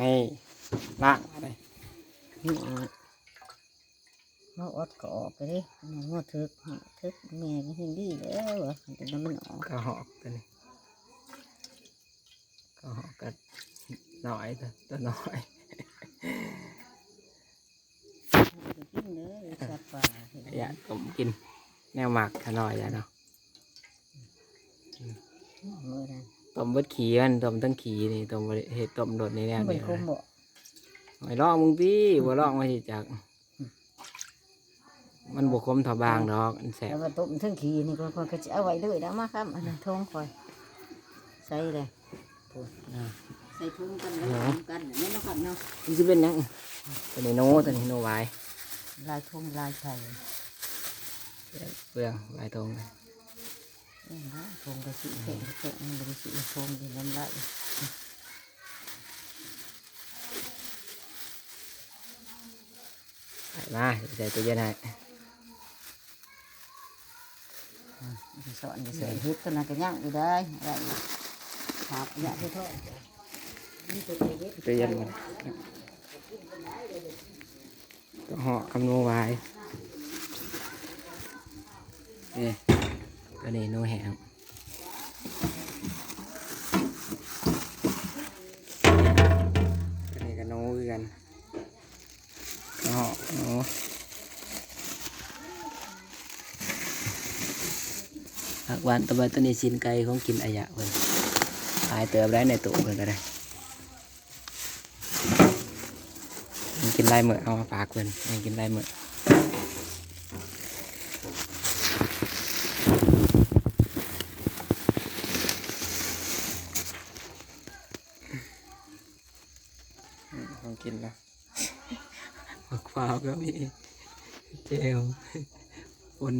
นี่ล่างอะไรนี่มาอดก็ออกไปดิมันงอทึกทึกแม่ก็เห็นดีแล้ววะแต่มันมันออกก็หอกตัวนี้ก็หอกกันหน่อยตัวตัวน้อยกินเลยสัตว์ป่าเห็นอย่าต้มกินแนวหมักขน่อยอย่าเนาะมือนั้น ต้มเบิดขี้มันต้มตั้งขี้นี่ต้มบ่ได้เห็ดต้มโดดนี่แน่มันเป็เดีนยวคมนะบ่ไม่ลองมึงพี่บ่ลองมาสิจัก มันบกคมเท่าบางดอกอันแสแล้บวมาต้มถึงขี้นี่คนก็จะเอาไว้เลยนะมาครับอันนั้นทงคอย ใส่เลยอ่าใส่ถุงกันแล้วถุงกันนี่เนาะครับเนาะมันจะเป็นหยังตัวนี้โน้ตัวนี้โนไว้ลายทุ่งลายไข่เปลืองลายตรงเลยนี่นะทง กระสีเข็งเข็งมันกระสีทงดีน้ำลายใส่มาใส่ตัวเย็นให้สอนจะใส่เฮ็ดตัวนั้นก็ย่างอยู่ได้อะไรครับอย่าไปโทษนี่ตัวเฮ็ดตัวเย็นมันก็ห่อคำนูไว้นี่ตัวนี้โนแหงตัว นี้ก็โนคือกันก็ห่อโนผักหวานตะไบตัวนี้สินไก่ของกินอายะเพิ่นขายเติมได้ในตู้เพิ่นก็ได้กินลายเหมือเอามาฝากเพิ่นมันกินลายเหมือ ลองกินละฝักฟ้าวก็มีเจลปน